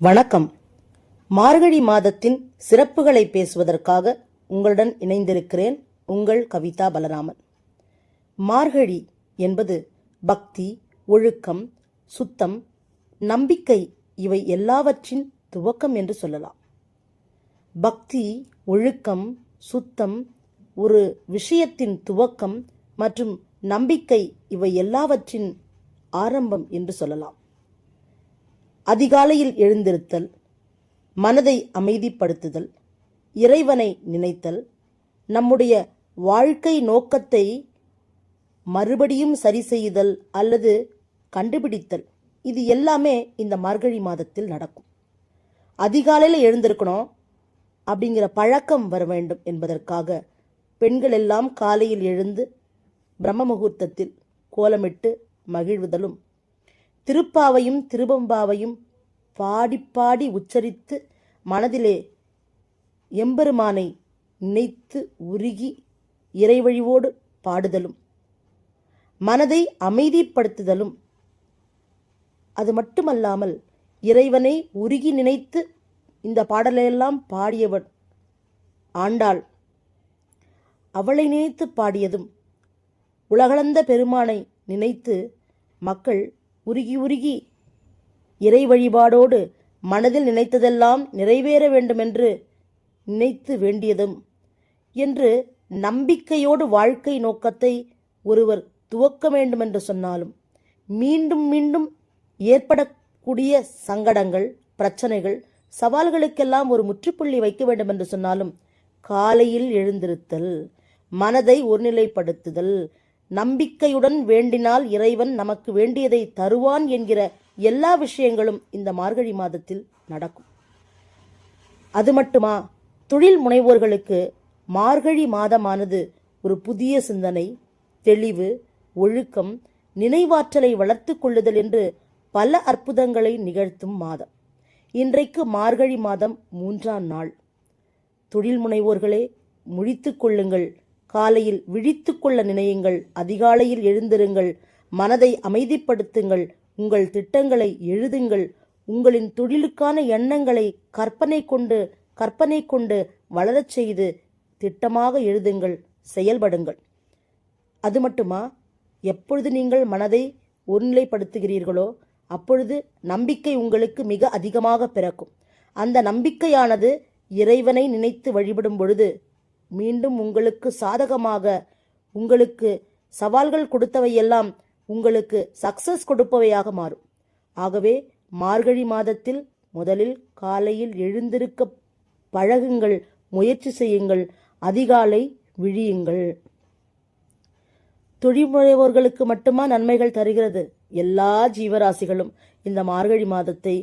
வணக்கம். மார்கழி மாதத்தின் சிறப்புகளை பேசுவதற்காக உங்களுடன் இணைந்திருக்கிறேன் உங்கள் கவிதா பலராமன். மார்கழி என்பது பக்தி ஒழுக்கம் சுத்தம் நம்பிக்கை இவை எல்லாவற்றின் துவக்கம் என்று சொல்லலாம். பக்தி ஒழுக்கம் சுத்தம் ஒரு விஷயத்தின் துவக்கம் மற்றும் நம்பிக்கை இவை எல்லாவற்றின் ஆரம்பம் என்று சொல்லலாம். அதிகாலையில் எழுந்திருத்தல் மனதை அமைதிப்படுத்துதல் இறைவனை நினைத்தல் நம்முடைய வாழ்க்கை நோக்கத்தை மறுபடியும் சரி செய்தல் அல்லது கண்டுபிடித்தல் இது எல்லாமே இந்த மார்கழி மாதத்தில் நடக்கும். அதிகாலையில் எழுந்திருக்கணும் அப்படிங்கிற பழக்கம் வர வேண்டும் என்பதற்காக பெண்கள் எல்லாம் காலையில் எழுந்து பிரம்ம முகூர்த்தத்தில் கோலமிட்டு மகிழ்வுதலும் திருப்பாவையும் திருபம்பாவையும் பாடி பாடி உச்சரித்து மனதிலே எம்பெருமானை நினைத்து உருகி இறைவழிவோடு பாடுதலும். மனதை அமைதிப்படுத்துதலும். அது மட்டுமல்லாமல் இறைவனை உருகி நினைத்து இந்த பாடலையெல்லாம் பாடியவன் ஆண்டாள். அவளை நினைத்து பாடியதும் உலகளந்த பெருமானை நினைத்து மக்கள் உருகி உருகி இறை வழிபாடோடு மனதில் நினைத்ததெல்லாம் நிறைவேற வேண்டுமென்று நினைத்து வேண்டியதும் என்று நம்பிக்கையோடு வாழ்க்கை நோக்கத்தை ஒருவர் துவக்க வேண்டுமென்று சொன்னாலும் மீண்டும் மீண்டும் ஏற்படக்கூடிய சங்கடங்கள் பிரச்சனைகள் சவால்களுக்கெல்லாம் ஒரு முற்றுப்புள்ளி வைக்க வேண்டும் என்று சொன்னாலும் காலையில் எழுந்திருத்தல் மனதை ஒருநிலைப்படுத்துதல் நம்பிக்கையுடன் வேண்டினால் இறைவன் நமக்கு வேண்டியதை தருவான் என்கிற எல்லா விஷயங்களும் இந்த மார்கழி மாதத்தில் நடக்கும். அது மட்டுமா தொழில் முனைவோர்களுக்கு மார்கழி மாதமானது ஒரு புதிய சிந்தனை தெளிவு ஒழுக்கம் நினைவாற்றலை வளர்த்து கொள்ளுதல் என்று பல அற்புதங்களை நிகழ்த்தும் மாதம். இன்றைக்கு மார்கழி மாதம் மூன்றாம் நாள். தொழில் முனைவோர்களே முழித்துக் கொள்ளுங்கள். காலையில் விழித்து கொள்ள நினையுங்கள். அதிகாலையில் எழுந்திருங்கள். மனதை அமைதிப்படுத்துங்கள். உங்கள் திட்டங்களை எழுதுங்கள். உங்களின் தொழிலுக்கான எண்ணங்களை கற்பனை கொண்டு கற்பனை கொண்டு வளரச் செய்து திட்டமாக எழுதுங்கள். செயல்படுங்கள். அது மட்டுமா? எப்பொழுது நீங்கள் மனதை ஒருநிலைப்படுத்துகிறீர்களோ அப்பொழுது நம்பிக்கை உங்களுக்கு மிக அதிகமாக பிறக்கும். அந்த நம்பிக்கையானது இறைவனை நினைத்து வழிபடும் பொழுது மீண்டும் உங்களுக்கு சாதகமாக உங்களுக்கு சவால்கள் கொடுத்தவையெல்லாம் உங்களுக்கு சக்சஸ் கொடுப்பவையாக மாறும். ஆகவே மார்கழி மாதத்தில் முதலில் காலையில் எழுந்திருக்க பழகுங்கள் முயற்சி செய்யுங்கள் அதிகாலை விழியுங்கள். தொழில்முனைவோர்களுக்கு மட்டுமா நன்மைகள் தருகிறது? எல்லா ஜீவராசிகளும் இந்த மார்கழி மாதத்தை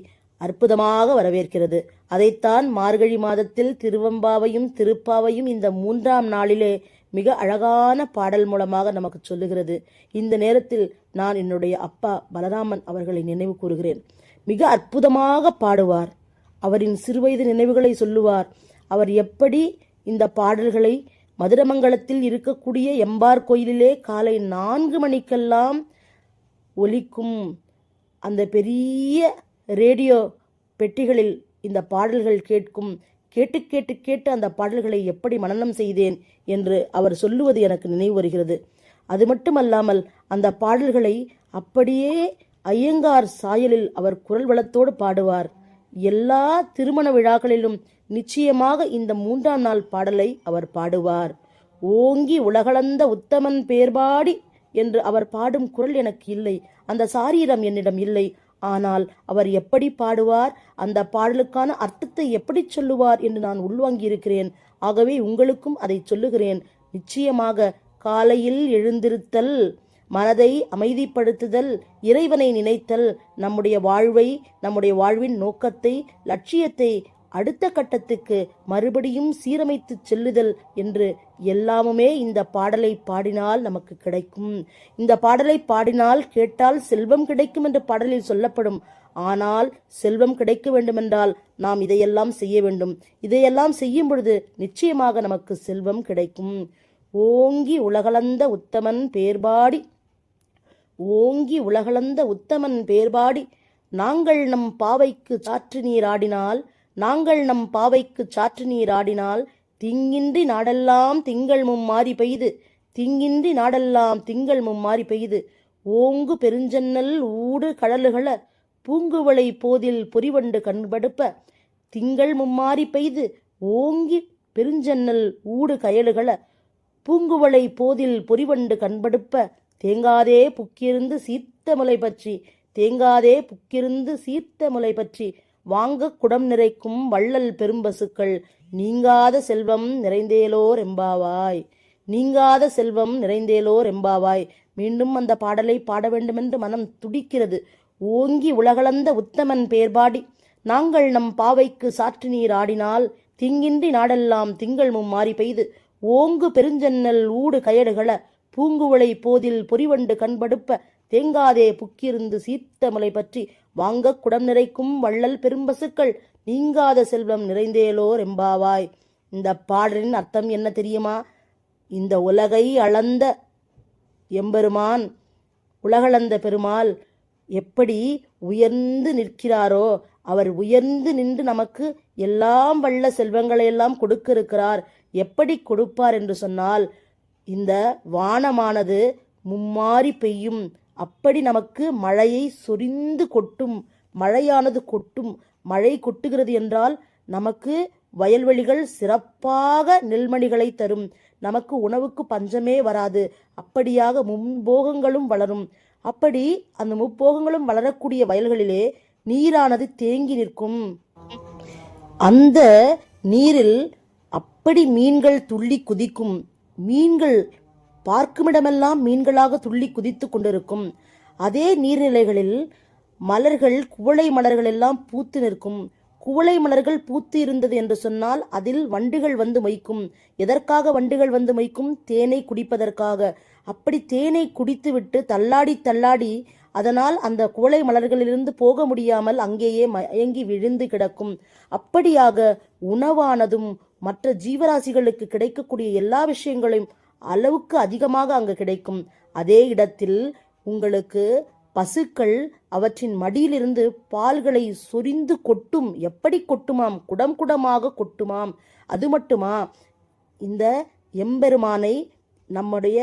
அற்புதமாக வரவேற்கிறது. அதைத்தான் மார்கழி மாதத்தில் திருவம்பாவையும் திருப்பாவையும் இந்த மூன்றாம் நாளிலே மிக அழகான பாடல் மூலமாக நமக்கு சொல்லுகிறது. இந்த நேரத்தில் நான் என்னுடைய அப்பா பலராமன் அவர்களை நினைவு கூறுகிறேன். மிக அற்புதமாக பாடுவார். அவரின் சிறுவயது நினைவுகளை சொல்லுவார். அவர் எப்படி இந்த பாடல்களை மதுரமங்கலத்தில் இருக்கக்கூடிய எம்பார் கோயிலிலே காலை நான்கு மணிக்கெல்லாம் ஒலிக்கும் அந்த பெரிய ரேடியோ பெட்டிகளில் இந்த பாடல்கள் கேட்கும் கேட்டு கேட்டு கேட்டு அந்த பாடல்களை எப்படி மனனம் செய்தேன் என்று அவர் சொல்லுவது எனக்கு நினைவு வருகிறது. அது மட்டுமல்லாமல் அந்த பாடல்களை அப்படியே ஐயங்கார் சாயலில் அவர் குரல் வளத்தோடு பாடுவார். எல்லா திருமண விழாக்களிலும் நிச்சயமாக இந்த மூன்றாம் நாள் பாடலை அவர் பாடுவார். ஓங்கி உலகளந்த உத்தமன் பேர்பாடி என்று அவர் பாடும் குரல் எனக்கு இல்லை. அந்த சாரீரம் என்னிடம் இல்லை. ஆனால் அவர் எப்படி பாடுவார்? அந்த பாடலுக்கான அர்த்தத்தை எப்படி சொல்லுவார் என்று நான் உள்வாங்கியிருக்கிறேன். ஆகவே உங்களுக்கும் அதை சொல்லுகிறேன். நிச்சயமாக காலையில் எழுந்திருத்தல் மனதை அமைதிப்படுத்துதல் இறைவனை நினைத்தல் நம்முடைய வாழ்வை நம்முடைய வாழ்வின் நோக்கத்தை லட்சியத்தை அடுத்த கட்டத்துக்கு மறுபடியும் சீரமைத்து செல்லுதல் என்று எல்லாமுமே இந்த பாடலை பாடினால் நமக்கு கிடைக்கும். இந்த பாடலை பாடினால் கேட்டால் செல்வம் கிடைக்கும் என்று பாடலில் சொல்லப்படும். ஆனால் செல்வம் கிடைக்க வேண்டுமென்றால் நாம் இதையெல்லாம் செய்ய வேண்டும். இதையெல்லாம் செய்யும் பொழுது நிச்சயமாக நமக்கு செல்வம் கிடைக்கும். ஓங்கி உலகளந்த உத்தமன் பேர்பாடி ஓங்கி உலகளந்த உத்தமன் பேர்பாடி நாங்கள் நம் பாவைக்கு சாற்று நீர் ஆடினால் நாங்கள் நம் பாவைக்கு சாற்று நீர் ஆடினால் திங்கின்றி நாடெல்லாம் திங்கள் மும்மாறி பெய்து திங்கின்றி நாடெல்லாம் திங்கள் மும்மாறி பெய்து. ஓங்கு பெருஞ்சன்னல் ஊடு கடலுகள பூங்குவளை போதில் பொறிவண்டு கண்படுப்ப திங்கள் மும்மாறி பெய்து ஓங்கி பெருஞ்சன்னல் ஊடு கயலுகள பூங்குவளை போதில் பொறிவண்டு கண்படுப்ப தேங்காதே புக்கிருந்து சீர்த்த முலை பற்றி தேங்காதே புக்கிருந்து சீர்த்த முலை பற்றி வாங்க குடம் நிறைக்கும் வள்ளல் பெரும்பசுக்கள் நீங்காத செல்வம் நிறைந்தேலோர் எம்பாவாய். நீங்காத செல்வம் நிறைந்தேலோர் எம்பாவாய். மீண்டும் அந்த பாடலை பாட வேண்டுமென்று மனம் துடிக்கிறது. ஓங்கி உலகளந்த உத்தமன் பேர்பாடி நாங்கள் நம் பாவைக்கு சாற்று நீர் ஆடினால் திங்கின்றி நாடெல்லாம் திங்கள் மும்மாறி பெய்து ஓங்கு பெருஞ்சன்னல் ஊடு கயடுகள பூங்குவளை போதில் பொறிவண்டு கண்படுப்ப தேங்காதே புக்கிருந்து சீர்த்த முலை பற்றி வாங்க குடம் நிறைக்கும் வள்ளல் பெரும்பசுக்கள் நீங்காத செல்வம் நிறைந்தேலோர் எம்பாவாய். இந்த பாடலின் அர்த்தம் என்ன தெரியுமா? இந்த உலகை அளந்த எம்பெருமான் உலகளந்த பெருமாள் எப்படி உயர்ந்து நிற்கிறாரோ அவர் உயர்ந்து நின்று நமக்கு எல்லாம் வல்ல செல்வங்களை எல்லாம் கொடுக்க இருக்கிறார் எப்படி கொடுப்பார் என்று சொன்னால் இந்த வானமானது மும்மாறி பெய்யும். அப்படி நமக்கு மழையை சொரிந்து கொட்டும் மழையானது கொட்டும் மழை கொட்டுகிறது என்றால் நமக்கு வயல்வெளிகள் சிறப்பாக நெல்மணிகளை தரும். நமக்கு உணவுக்கு பஞ்சமே வராது. அப்படியாக முன்போகங்களும் வளரும். அப்படி அந்த முப்போகங்களும் வளரக்கூடிய வயல்களிலே நீரானது தேங்கி நிற்கும். அந்த நீரில் அப்படி மீன்கள் துள்ளி குதிக்கும். மீன்கள் பார்க்குமிடமெல்லாம் மீன்களாக துள்ளி குதித்து கொண்டிருக்கும். அதே நீர்நிலைகளில் மலர்கள் குவளை மலர்கள் எல்லாம் பூத்து நிற்கும். குவளை மலர்கள் பூத்து இருந்தது என்று சொன்னால் அதில் வண்டுகள் வந்து மொய்க்கும். எதற்காக வண்டுகள் வந்து மொய்க்கும்? தேனை குடிப்பதற்காக. அப்படி தேனை குடித்துவிட்டு தள்ளாடி தள்ளாடி அதனால் அந்த குவளை மலர்களிலிருந்து போக முடியாமல் அங்கேயே மயங்கி விழுந்து கிடக்கும். அப்படியாக உணவானதும் மற்ற ஜீவராசிகளுக்கு கிடைக்கக்கூடிய எல்லா விஷயங்களையும் அளவுக்கு அதிகமாக அங்கு கிடைக்கும். அதே இடத்தில் உங்களுக்கு பசுக்கள் அவற்றின் மடியிலிருந்து பால்களை சொரிந்து கொட்டும். எப்படி கொட்டுமாம்? குடம் குடமாக கொட்டுமாம். அது மட்டுமா? இந்த எம்பெருமானை நம்முடைய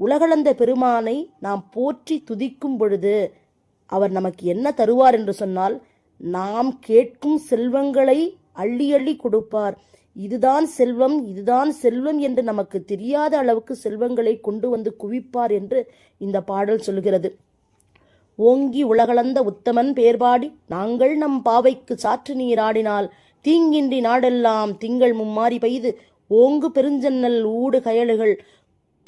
உலகளந்த பெருமானை நாம் போற்றி துதிக்கும் பொழுது அவர் நமக்கு என்ன தருவார் என்று சொன்னால் நாம் கேட்கும் செல்வங்களை அள்ளி அள்ளி கொடுப்பார். இதுதான் செல்வம் இதுதான் செல்வம் என்று நமக்கு தெரியாத அளவுக்கு செல்வங்களை கொண்டு வந்து குவிப்பார் என்று இந்த பாடல் சொல்கிறது. ஓங்கி உலகளந்த உத்தமன் பேர்பாடி நாங்கள் நம் பாவைக்கு சாற்று நீராடினால் தீங்கின்றி நாடெல்லாம் திங்கள் மும்மாறி பெய்து ஓங்கு பெருஞ்சன்னல் ஊடு கயலுகள்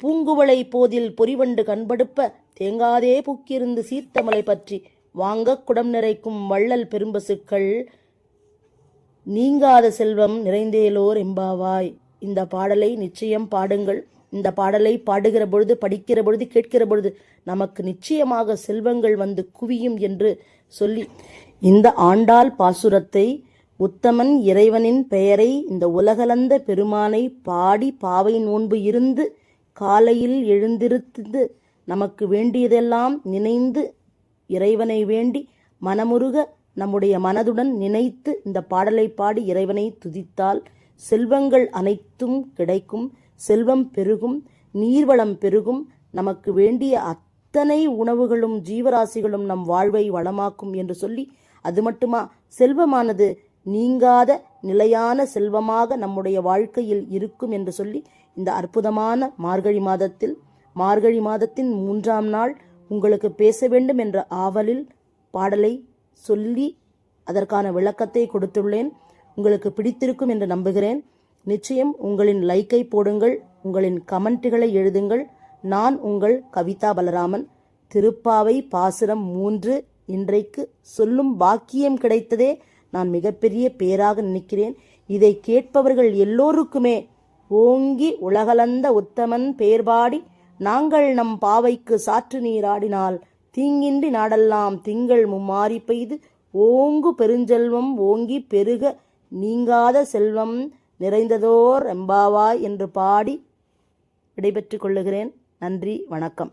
பூங்குவளை போதில் பொறிவண்டு கண்படுப்ப தேங்காதே பூக்கிருந்து சீர்த்தமலை பற்றி வாங்க குடம் நிறைக்கும் வள்ளல் பெரும்பசுக்கள் நீங்காத செல்வம் நிறைந்தேலோர் எம்பாவாய். இந்த பாடலை நிச்சயம் பாடுங்கள். இந்த பாடலை பாடுகிற பொழுது படிக்கிற பொழுது கேட்கிற பொழுது நமக்கு நிச்சயமாக செல்வங்கள் வந்து குவியும் என்று சொல்லி இந்த ஆண்டாள் பாசுரத்தை உத்தமன் இறைவனின் பெயரை இந்த உலகலந்த பெருமானை பாடி பாவை நோன்பு இருந்து காலையில் எழுந்திருத்து நமக்கு வேண்டியதெல்லாம் நினைந்து இறைவனை வேண்டி மனமுருக நம்முடைய மனதுடன் நினைத்து இந்த பாடலை பாடி இறைவனை துதித்தால் செல்வங்கள் அனைத்தும் கிடைக்கும் செல்வம் பெருகும் நீர்வளம் பெருகும். நமக்கு வேண்டிய அத்தனை உணவுகளும் ஜீவராசிகளும் நம் வாழ்வை வளமாக்கும் என்று சொல்லி அது மட்டுமா? செல்வமானது நீங்காத நிலையான செல்வமாக நம்முடைய வாழ்க்கையில் இருக்கும் என்று சொல்லி இந்த அற்புதமான மார்கழி மாதத்தில் மார்கழி மாதத்தின் மூன்றாம் நாள் உங்களுக்கு பேச வேண்டும் என்ற ஆவலில் பாடலை சொல்லி அதற்கான விளக்கத்தை கொடுத்துள்ளேன். உங்களுக்கு பிடித்திருக்கும் என்று நம்புகிறேன். நிச்சயம் உங்களின் லைக்கை போடுங்கள். உங்களின் கமெண்ட்டுகளை எழுதுங்கள். நான் உங்கள் கவிதா பலராமன். திருப்பாவை பாசுரம் மூன்று இன்றைக்கு சொல்லும் பாக்கியம் கிடைத்ததே நான் மிகப்பெரிய பேராக நினைக்கிறேன். இதை கேட்பவர்கள் எல்லோருக்குமே ஓங்கி உலகளந்த உத்தமன் பேர்பாடி நாங்கள் நம் பாவைக்கு சாற்று நீராடினால் தீங்கின்றி நாடெல்லாம் திங்கள் மும்மாறி பெய்து ஓங்கு பெருஞ்செல்வம் ஓங்கி பெருக நீங்காத செல்வம் நிறைந்ததோர் எம்பாவாய் என்று பாடி விடைபெற்றுக் கொள்ளுகிறேன். நன்றி வணக்கம்.